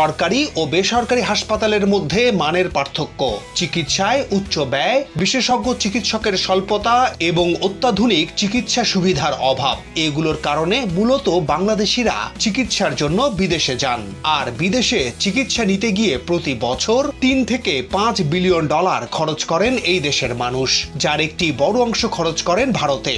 সরকারি ও বেসরকারি হাসপাতালের মধ্যে মানের পার্থক্য। চিকিৎসায় উচ্চ ব্যয়, বিশেষজ্ঞ চিকিৎসকের স্বল্পতা এবং অত্যাধুনিক চিকিৎসা সুবিধার অভাব। এগুলোর কারণে মূলত বাংলাদেশিরা চিকিৎসার জন্য বিদেশে যান। আর বিদেশে চিকিৎসা নিতে গিয়ে প্রতি বছর তিন থেকে পাঁচ বিলিয়ন ডলার খরচ করেন এই দেশের মানুষ, যার একটি বড় অংশ খরচ করেন ভারতে।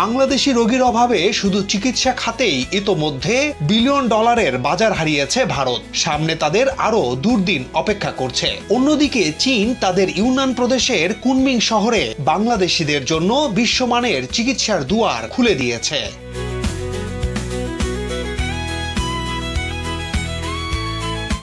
বাংলাদেশি রোগীর অভাবে শুধু চিকিৎসা খাতেই ইতোমধ্যে বিলিয়ন ডলারের বাজার হারিয়েছে ভারত। সামনে তাদের আরও দুর্দিন অপেক্ষা করছে। অন্যদিকে চীন তাদের ইউনান প্রদেশের কুনমিং শহরে বাংলাদেশিদের জন্য বিশ্বমানের চিকিৎসার দুয়ার খুলে দিয়েছে।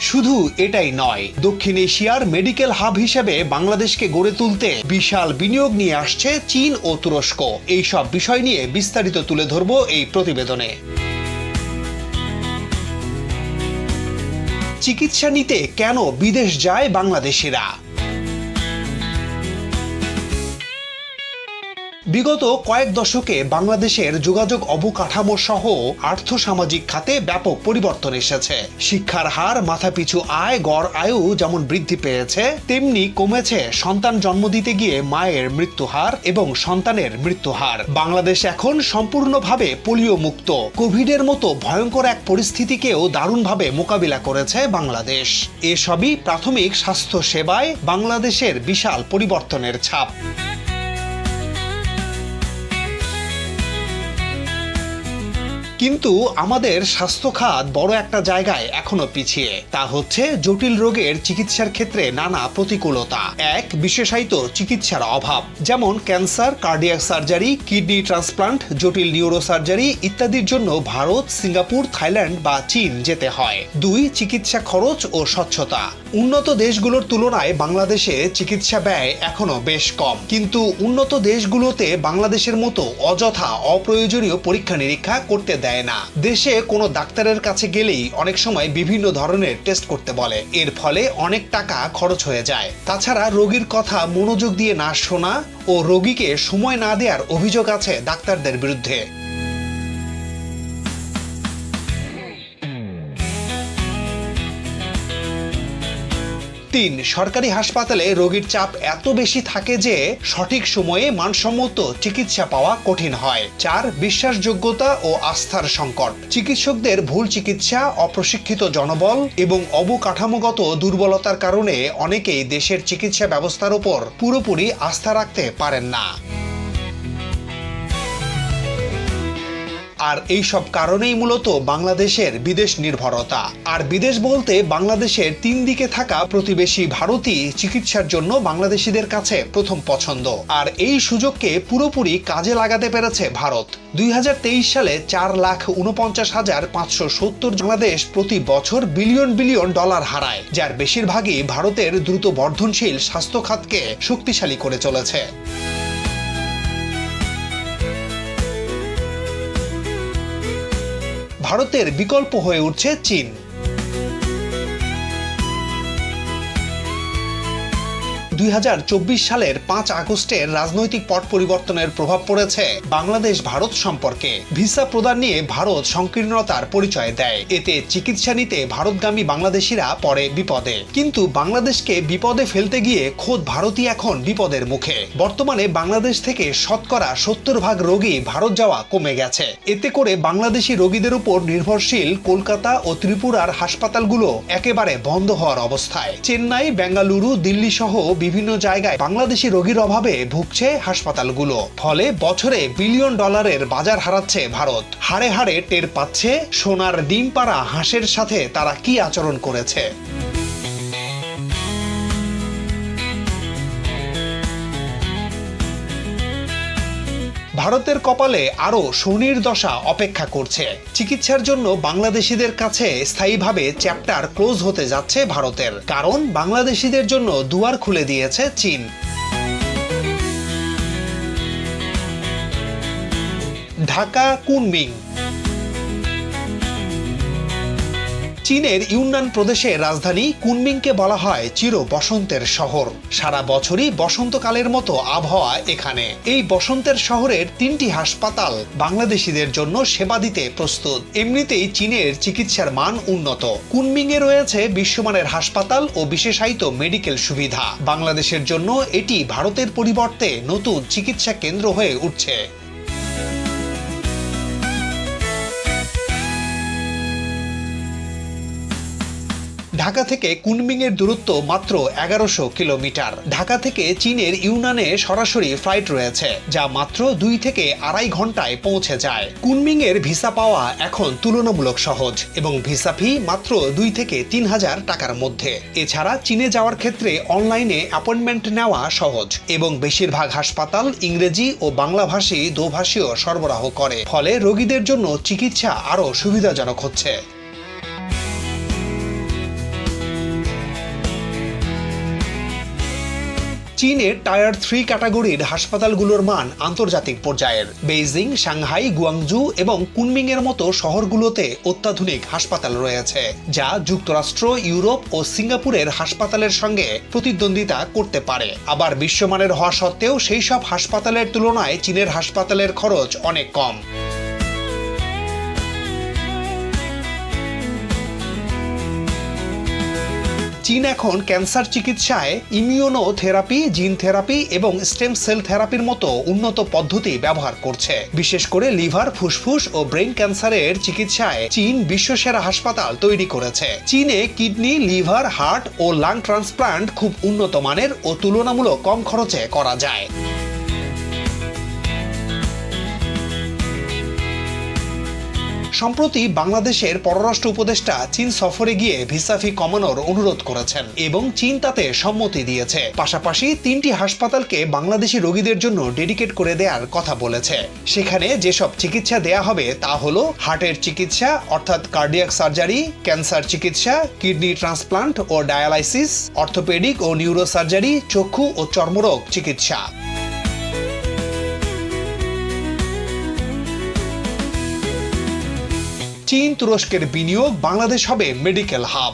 শুধু এটাই নয়, দক্ষিণ এশিয়ার মেডিকেল হাব হিসেবে বাংলাদেশকে গড়ে তুলতে বিশাল বিনিয়োগ নিয়ে আসছে চীন ও তুরস্ক। এই সব বিষয় নিয়ে বিস্তারিত তুলে ধরব এই প্রতিবেদনে। চিকিৎসা নিতে কেন বিদেশ যায় বাংলাদেশিরা? বিগত কয়েক দশকে বাংলাদেশের যোগাযোগ অবকাঠামো সহ আর্থসামাজিক খাতে ব্যাপক পরিবর্তন এসেছে। শিক্ষার হার, মাথাপিছু আয়, গড় আয়ু যেমন বৃদ্ধি পেয়েছে, তেমনি কমেছে সন্তান জন্ম দিতে গিয়ে মায়ের মৃত্যু হার এবং সন্তানের মৃত্যু হার। বাংলাদেশ এখন সম্পূর্ণভাবে পোলিও মুক্ত কোভিডের মতো ভয়ঙ্কর এক পরিস্থিতিকেও দারুণভাবে মোকাবিলা করেছে বাংলাদেশ। এসবই প্রাথমিক স্বাস্থ্য সেবায় বাংলাদেশের বিশাল পরিবর্তনের ছাপ। কিন্তু আমাদের স্বাস্থ্য খাত বড় একটা জায়গায় এখনও পিছিয়ে। তা হচ্ছে জটিল রোগের চিকিৎসার ক্ষেত্রে নানা প্রতিকূলতা। এক, বিশেষায়িত চিকিৎসার অভাব, যেমন cancer, cardiac surgery, kidney transplant, জটিল নিউরো সার্জারি ইত্যাদির জন্য ভারত, সিঙ্গাপুর, থাইল্যান্ড বা চীন যেতে হয়। দুই, চিকিৎসা খরচ ও স্বচ্ছতা। উন্নত দেশগুলোর তুলনায় বাংলাদেশে চিকিৎসা ব্যয় এখনও বেশ কম। কিন্তু উন্নত দেশগুলোতে বাংলাদেশের মতো অযথা অপ্রয়োজনীয় পরীক্ষা নিরীক্ষা করতে দেয় না। দেশে কোনো ডাক্তারের কাছে গেলেই অনেক সময় বিভিন্ন ধরনের টেস্ট করতে বলে। এর ফলে অনেক টাকা খরচ হয়ে যায়। তাছাড়া রোগীর কথা মনোযোগ দিয়ে না শোনা ও রোগীকে সময় না দেওয়ার অভিযোগ আছে ডাক্তারদের বিরুদ্ধে। তিন সরকারি হাসপাতালে রোগীর চাপ এত বেশি থাকে যে সঠিক সময়ে মানসম্মত চিকিৎসা পাওয়া কঠিন হয়। চার, বিশ্বাসযোগ্যতা ও আস্থার সংকট। চিকিৎসকদের ভুল চিকিৎসা, অপ্রশিক্ষিত জনবল এবং অবকাঠামোগত দুর্বলতার কারণে অনেকেই দেশের চিকিৎসা ব্যবস্থার ওপর পুরোপুরি আস্থা রাখতে পারেন না। আর এই সব কারণেই মূলত বাংলাদেশের বিদেশ নির্ভরতা। আর বিদেশ বলতে বাংলাদেশের তিন দিকে থাকা প্রতিবেশী ভারতই চিকিৎসার জন্য বাংলাদেশিদের কাছে প্রথম পছন্দ। আর এই সুযোগকে পুরোপুরি কাজে লাগাতে পেরেছে ভারত। দুই হাজার তেইশ সালে চার লাখ উনপঞ্চাশ হাজার পাঁচশো সত্তর বাংলাদেশ প্রতি বছর বিলিয়ন বিলিয়ন ডলার হারায়, যার বেশিরভাগই ভারতের দ্রুত বর্ধনশীল স্বাস্থ্য খাতকে শক্তিশালী করে চলেছে। ভারতের বিকল্প হয়ে উঠছে চীন। দুই হাজার চব্বিশ সালের পাঁচ আগস্টের রাজনৈতিক পট পরিবর্তনের প্রভাব পড়েছে বাংলাদেশ ভারত সম্পর্কে। ভিসা প্রদান নিয়ে ভারত সংকীর্ণতার পরিচয় দেয়। এতে চিকিৎসা নিতে ভারতগামী বাংলাদেশিরা পড়ে বিপদে। কিন্তু বাংলাদেশকে বিপদে ফেলতে গিয়ে খোদ ভারতই এখন বিপদের মুখে। বর্তমানে বাংলাদেশ থেকে শতকরা সত্তর ভাগ রোগী ভারত যাওয়া কমে গেছে। এতে করে বাংলাদেশি রোগীদের উপর নির্ভরশীল কলকাতা ও ত্রিপুরার হাসপাতালগুলো একেবারে বন্ধ হওয়ার অবস্থায়। চেন্নাই, বেঙ্গালুরু দিল্লি সহ বিভিন্ন জায়গায় বাংলাদেশি রোগীর অভাবে ভুগছে হাসপাতালগুলো। ফলে বছরে বিলিয়ন ডলারের বাজার হারাচ্ছে ভারত। হাড়ে হাড়ে টের পাচ্ছে সোনার ডিম পাড়া হাঁসের সাথে তারা কি আচরণ করেছে। ভারতের কপালে আরও শনির দশা অপেক্ষা করছে। চিকিৎসার জন্য বাংলাদেশিদের কাছে স্থায়ীভাবে চ্যাপ্টার ক্লোজ হতে যাচ্ছে ভারতের। কারণ বাংলাদেশিদের জন্য দুয়ার খুলে দিয়েছে চীন। ঢাকা, কুনমিং। চীনের ইউনান প্রদেশের রাজধানী কুনমিংকে বলা হয় চির বসন্তের শহর। সারা বছরই বসন্তকালের মতো আবহাওয়া এখানে। এই বসন্তের শহরের তিনটি হাসপাতাল বাংলাদেশিদের জন্য সেবা দিতে প্রস্তুত। এমনিতেই চীনের চিকিৎসার মান উন্নত। কুনমিংয়ে রয়েছে বিশ্বমানের হাসপাতাল ও বিশেষায়িত মেডিকেল সুবিধা। বাংলাদেশের জন্য এটি ভারতের পরিবর্তে নতুন চিকিৎসা কেন্দ্র হয়ে উঠছে। ঢাকা থেকে কুনমিং এর দূরত্ব মাত্র এগারোশো কিলোমিটার। ঢাকা থেকে চীনের ইউনানে সরাসরি ফ্লাইট রয়েছে, যা মাত্র দুই থেকে আড়াই ঘন্টায় পৌঁছে যায়। কুনমিং এর ভিসা পাওয়া এখন তুলনামূলক সহজ এবং ভিসা ফি মাত্র দুই থেকে তিন হাজার টাকার মধ্যে। এছাড়া চীনে যাওয়ার ক্ষেত্রে অনলাইনে অ্যাপয়েন্টমেন্ট নেওয়া সহজ এবং বেশিরভাগ হাসপাতাল ইংরেজি ও বাংলাভাষী দোভাষীয় সরবরাহ করে, ফলে রোগীদের জন্য চিকিৎসা আরও সুবিধাজনক হচ্ছে। চীনের টায়ার থ্রি ক্যাটাগরির হাসপাতালগুলোর মান আন্তর্জাতিক পর্যায়ের। বেইজিং, সাংহাই, গুয়াংজু এবং কুনমিং এর মতো শহরগুলোতে অত্যাধুনিক হাসপাতাল রয়েছে, যা যুক্তরাষ্ট্র, ইউরোপ ও সিঙ্গাপুরের হাসপাতালের সঙ্গে প্রতিদ্বন্দ্বিতা করতে পারে। আবার বিশ্বমানের হওয়া সত্ত্বেও সেই সব হাসপাতালের তুলনায় চীনের হাসপাতালের খরচ অনেক কম। চীন এখন ক্যান্সার চিকিৎসায় ইমিউনোথেরাপি জিন থেরাপি এবং স্টেম সেল থেরাপির মতো উন্নত পদ্ধতি ব্যবহার করছে। বিশেষ করে লিভার, ফুসফুস ও ব্রেন ক্যান্সারের চিকিৎসায় চীন বিশ্বসেরা হাসপাতাল তৈরি করেছে। চীনে কিডনি, লিভার, হার্ট ও লাং ট্রান্সপ্লান্ট খুব উন্নত মানের ও তুলনামূলক কম খরচে করা যায়। সম্প্রতি বাংলাদেশের পররাষ্ট্র উপদেষ্টা চীন সফরে গিয়ে ভিসা ফি কমানোর অনুরোধ করেছেন এবং চীন তাতে সম্মতি দিয়েছে। পাশাপাশি তিনটি হাসপাতালকে বাংলাদেশি রোগীদের জন্য ডেডিকেট করে দেওয়ার কথা বলেছে। সেখানে যেসব চিকিৎসা দেয়া হবে তা হলো হার্টের চিকিৎসা, অর্থাৎ কার্ডিয়াক সার্জারি, ক্যান্সার চিকিৎসা, কিডনি ট্রান্সপ্লান্ট ও ডায়ালাইসিস, অর্থোপেডিক ও নিউরো সার্জারি চক্ষু ও চর্মরোগ চিকিৎসা। চীন তুরস্কের বিনিয়োগ, বাংলাদেশ হবে মেডিকেল হাব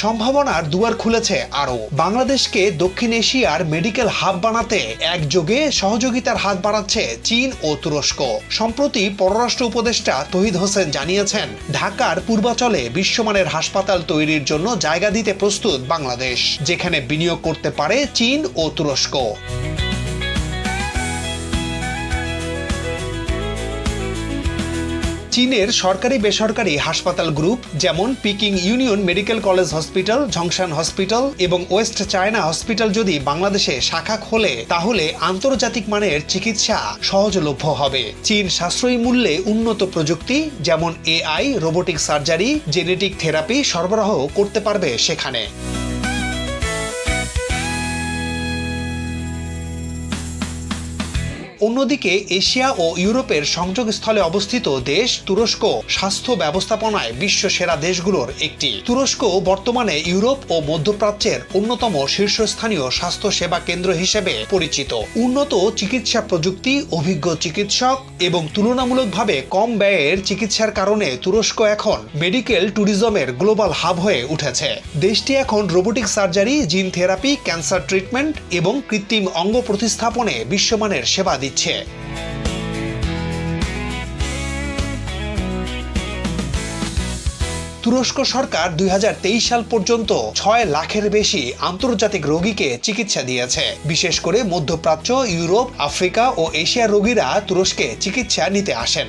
সম্ভাবনার দুয়ার খুলেছে আরও। বাংলাদেশকে দক্ষিণ এশিয়ার মেডিকেল হাব বানাতে একযোগে সহযোগিতার হাত বাড়াচ্ছে চীন ও তুরস্ক। সম্প্রতি পররাষ্ট্র উপদেষ্টা তহিদ হোসেন জানিয়েছেন, ঢাকার পূর্বাচলে বিশ্বমানের হাসপাতাল তৈরির জন্য জায়গা দিতে প্রস্তুত বাংলাদেশ, যেখানে বিনিয়োগ করতে পারে চীন ও তুরস্ক। চীনের সরকারি বেসরকারি হাসপাতাল গ্রুপ, যেমন Peking Union Medical College Hospital Zhongshan Hospital এবং ওয়েস্ট চায়না হসপিটাল যদি বাংলাদেশে শাখা খোলে, তাহলে আন্তর্জাতিক মানের চিকিৎসা সহজলভ্য হবে। চীন সাশ্রয়ী মূল্যে উন্নত প্রযুক্তি, যেমন AI, robotic surgery, genetic therapy সরবরাহ করতে পারবে সেখানে। অন্যদিকে এশিয়া ও ইউরোপের সংযোগস্থলে অবস্থিত দেশ তুরস্ক স্বাস্থ্য ব্যবস্থাপনায় বিশ্ব সেরা দেশগুলোর একটি। তুরস্ক বর্তমানে ইউরোপ ও মধ্যপ্রাচ্যের অন্যতম শীর্ষস্থানীয় স্বাস্থ্য সেবা কেন্দ্র হিসেবে পরিচিত। উন্নত চিকিৎসা প্রযুক্তি, অভিজ্ঞ চিকিৎসক এবং তুলনামূলকভাবে কম ব্যয়ের চিকিৎসার কারণে তুরস্ক এখন মেডিকেল ট্যুরিজমের গ্লোবাল হাব হয়ে উঠেছে। দেশটি এখন robotic surgery, gene therapy, cancer treatment এবং কৃত্রিম অঙ্গ প্রতিস্থাপনে বিশ্বমানের সেবা দিচ্ছে। দিচ্ছে। তুরস্ক সরকার দুই হাজার তেইশ সাল পর্যন্ত ছয় লাখের বেশি আন্তর্জাতিক রোগীকে চিকিৎসা দিয়েছে। বিশেষ করে মধ্যপ্রাচ্য, ইউরোপ, আফ্রিকা ও এশিয়া রোগীরা তুরস্কে চিকিৎসা নিতে আসেন।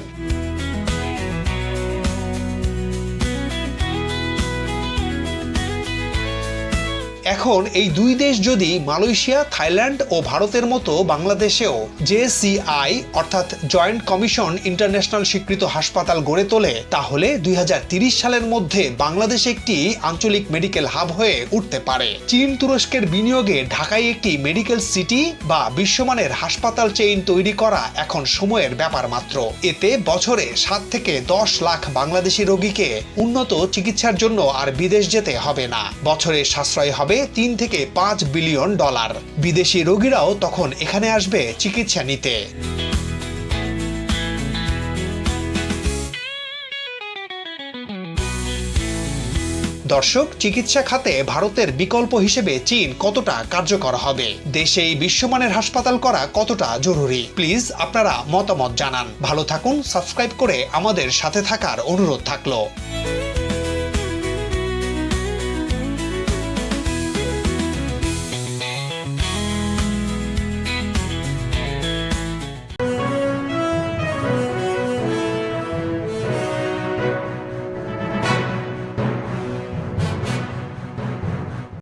এখন এই দুই দেশ যদি মালয়েশিয়া, থাইল্যান্ড ও ভারতের মতো বাংলাদেশেও জেসিআই অর্থাৎ জয়েন্ট কমিশন ইন্টারন্যাশনাল স্বীকৃত হাসপাতাল গড়ে তোলে, তাহলে দুই সালের মধ্যে বাংলাদেশ একটি আঞ্চলিক মেডিকেল হাব হয়ে উঠতে পারে। চীন তুরস্কের বিনিয়োগে ঢাকায় একটি মেডিকেল সিটি বা বিশ্বমানের হাসপাতাল চেইন তৈরি করা এখন সময়ের ব্যাপার মাত্র। এতে বছরে সাত থেকে দশ লাখ বাংলাদেশি রোগীকে উন্নত চিকিৎসার জন্য আর বিদেশ যেতে হবে না। বছরে সাশ্রয় হবে তিন থেকে পাঁচ বিলিয়ন ডলার। বিদেশি রোগীরাও তখন এখানে আসবে চিকিৎসা নিতে। দর্শক, চিকিৎসা খাতে ভারতের বিকল্প হিসেবে চীন কতটা কার্যকর হবে? দেশে এই বিশ্বমানের হাসপাতাল করা কতটা জরুরি? প্লিজ আপনারা মতামত জানান। ভালো থাকুন, সাবস্ক্রাইব করে আমাদের সাথে থাকার অনুরোধ থাকল।